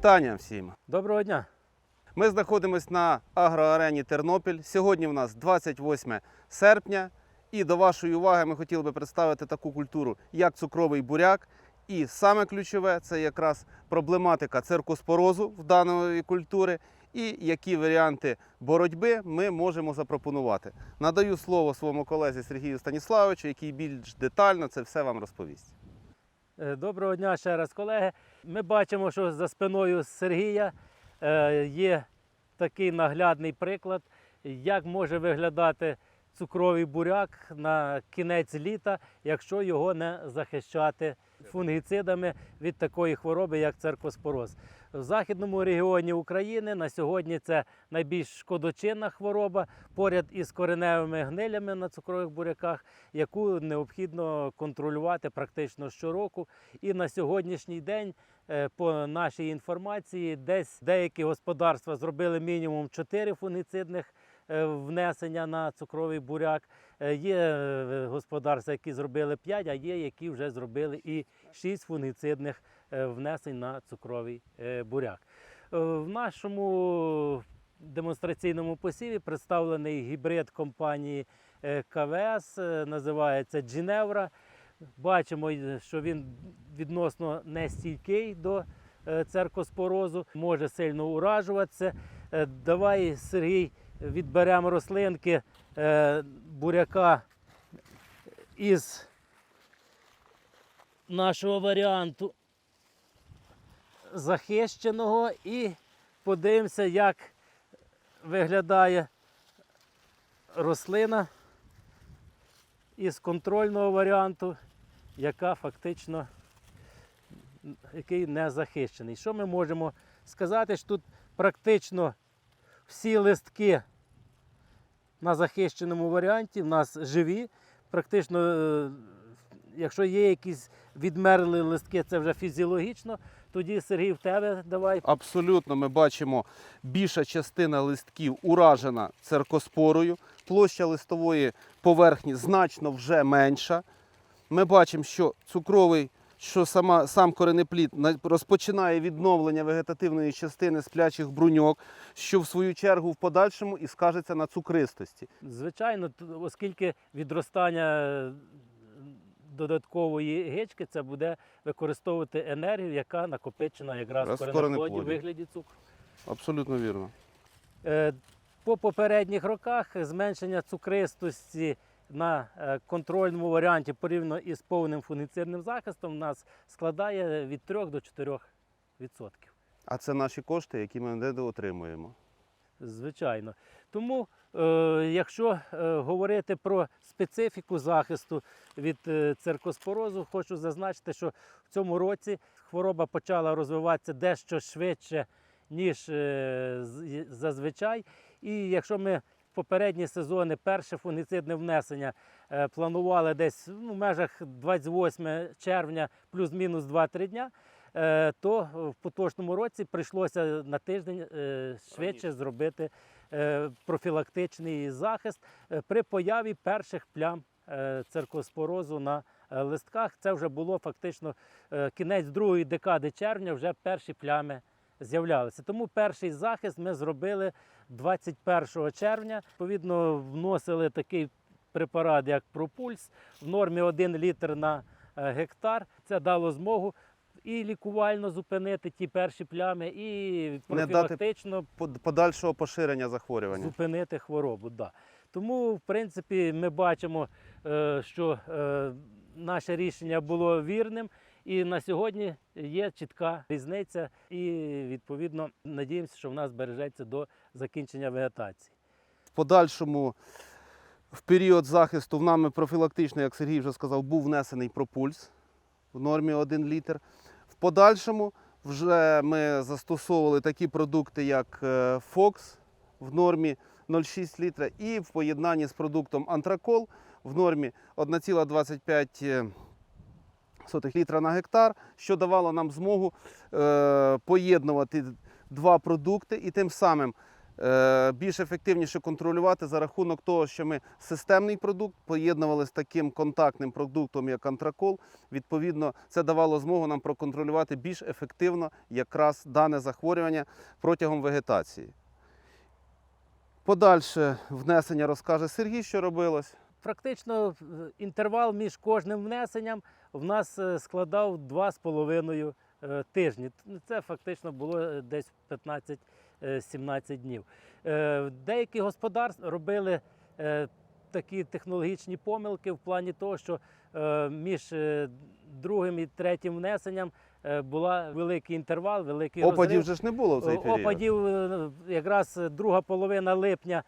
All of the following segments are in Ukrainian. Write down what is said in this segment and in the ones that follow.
Вітання всім! Доброго дня. Ми знаходимося на агроарені Тернопіль. Сьогодні в нас 28 серпня. І до вашої уваги ми хотіли би представити таку культуру, як цукровий буряк. І саме ключове це якраз проблематика циркоспорозу в даної культури і які варіанти боротьби ми можемо запропонувати. Надаю слово своєму колезі Сергію Станіславовичу, який більш детально це все вам розповість. Е, Доброго дня ще раз, колеги. Ми бачимо, що за спиною Сергія е, є такий наглядний приклад, як може виглядати цукровий буряк на кінець літа, якщо його не захищати фунгіцидами від такої хвороби, як церквоспороз. В західному регіоні України на сьогодні це найбільш шкодочинна хвороба поряд із кореневими гнилями на цукрових буряках, яку необхідно контролювати практично щороку. І на сьогоднішній день, е, по нашій інформації, десь деякі господарства зробили мінімум 4 фунгіцидних е, внесення на цукровий буряк. Е, Є господарства, які зробили 5, а є, які вже зробили і 6 фунгіцидних внесень на цукровий е, буряк. Е, В нашому демонстраційному посіві представлений гібрид компанії е, КВС, е, називається Джіневра. Бачимо, е, що він відносно нестійкий до е, церкоспорозу, може сильно уражуватися. Е, Давай, Сергій, відберемо рослинки е, буряка із нашого варіанту захищеного і подивимося, як виглядає рослина із контрольного варіанту, яка фактично який не захищений. Що ми можемо сказати? Що тут практично всі листки на захищеному варіанті в нас живі. Практично, е, якщо є якісь відмерли листки, це вже фізіологічно. Тоді Сергій в тебе давай. Абсолютно, ми бачимо, більша частина листків уражена церкоспорою, площа листової поверхні значно вже менша. Ми бачимо, що цукровий, що сама, сам коренеплід розпочинає відновлення вегетативної частини сплячих бруньок, що в свою чергу в подальшому і скажеться на цукристості. Звичайно, оскільки відростання додаткової гечки, це буде використовувати енергію, яка накопичена якраз в коренеплоді в вигляді цукру. Абсолютно вірно. Е, По попередніх роках зменшення цукристості на е, контрольному варіанті порівняно із повним фунгіцидним захистом у нас складає від 3 до 4 відсотків. А це наші кошти, які ми не отримуємо. Звичайно. Тому, е, якщо е, говорити про специфіку захисту від е, циркоспорозу, хочу зазначити, що в цьому році хвороба почала розвиватися дещо швидше, ніж зазвичай. І якщо ми в попередні сезони перше фунгіцидне внесення планували десь ну, в межах 28 червня плюс-мінус 2-3 дня, то в поточному році прийшлося на тиждень е, швидше зробити е, профілактичний захист е, при появі перших плям е, циркоспорозу на е, листках. Це вже було фактично е, кінець другої декади червня, вже перші плями з'являлися. Тому перший захист ми зробили 21 червня. Відповідно, вносили такий препарат, як Пропульс, в нормі 1 літр на е, гектар. Це дало змогу і лікувально зупинити ті перші плями, і Не дати Подальшого поширення захворювання. зупинити хворобу. Да. Тому, в принципі, ми бачимо, е, що е, наше рішення було вірним. І на сьогодні є чітка різниця, і відповідно надіємося, що в нас збережеться до закінчення вегетації. В подальшому, в період захисту, в нами профілактично, як Сергій вже сказав, був внесений пропульс в нормі 1 літр. Подальшому. Вже ми застосовували такі продукти, як е, Fox в нормі 0,6 літра і в поєднанні з продуктом Антракол в нормі 1,25 літра на гектар, що давало нам змогу е, поєднувати два продукти. І тим самим більш ефективніше контролювати за рахунок того, що ми системний продукт поєднували з таким контактним продуктом, як антракол. Відповідно, це давало змогу нам проконтролювати більш ефективно якраз дане захворювання протягом вегетації. Подальше внесення розкаже Сергій, що робилось. Практично е, інтервал між кожним внесенням в нас е, складав 2,5 е, тижні. Ну, Це фактично було е, десь 15-17 днів. Е, Деякі господарств робили е, такі технологічні помилки в плані того, що е, між е, другим і третім внесенням е, була великий інтервал, великий Опадів розрив. вже ж не було в цей період. Опадів е, якраз друга половина липня, е,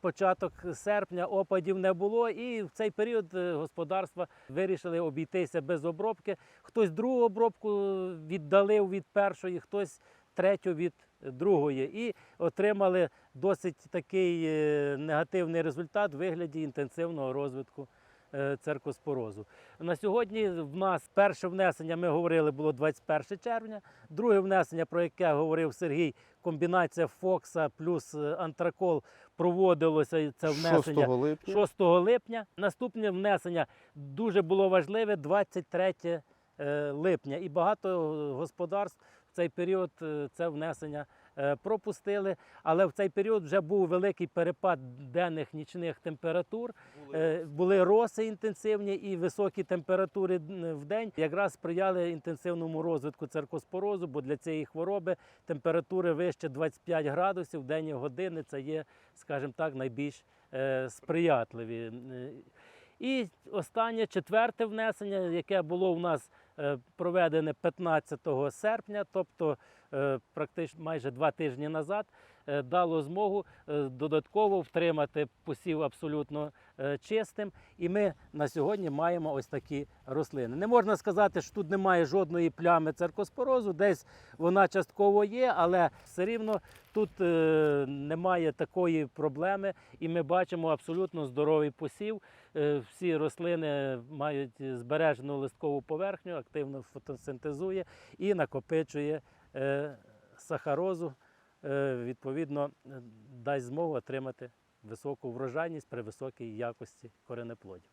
початок серпня опадів не було, і в цей період е, господарства вирішили обійтися без обробки. Хтось другу обробку віддалив від першої, хтось третю від другої. І отримали досить такий е, негативний результат в вигляді інтенсивного розвитку е, церкоспорозу. На сьогодні в нас перше внесення, ми говорили, було 21 червня. Друге внесення, про яке говорив Сергій, комбінація Фокса плюс е, антракол проводилося. Це 6 внесення липня. 6 липня. Наступне внесення дуже було важливе 23 е, липня. І багато е, господарств в цей період е, це внесення е, пропустили. Але в цей період вже був великий перепад денних нічних температур. Е, Були роси інтенсивні і високі температури в день якраз сприяли інтенсивному розвитку церкоспорозу, бо для цієї хвороби температури вище 25 градусів в денні години це є, скажімо так, найбільш е, сприятливі. Е, І останнє четверте внесення, яке було у нас е, проведене 15 серпня, тобто е, практично майже два тижні назад, е, дало змогу е, додатково втримати посів абсолютно е, чистим. І ми на сьогодні маємо ось такі рослини. Не можна сказати, що тут немає жодної плями церкоспорозу, десь вона частково є, але все рівно тут е, немає такої проблеми, і ми бачимо абсолютно здоровий посів. Е, Всі рослини мають збережену листкову поверхню, активно фотосинтезує і накопичує е, сахарозу. Е, Відповідно, е, дасть змогу отримати високу врожайність при високій якості коренеплодів.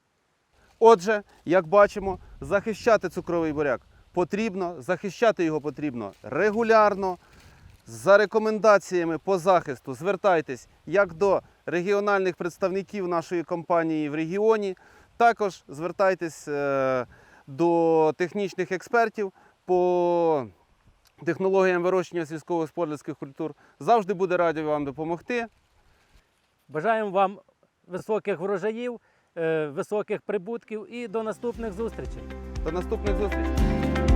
Отже, як бачимо, захищати цукровий буряк потрібно, захищати його потрібно регулярно. За рекомендаціями по захисту звертайтесь як до регіональних представників нашої компанії в регіоні, також звертайтесь е, до технічних експертів по технологіям вирощення сільськогосподарських культур. Завжди буде раді вам допомогти. Бажаємо вам високих врожаїв, е, високих прибутків і до наступних зустрічей. До наступних зустрічей!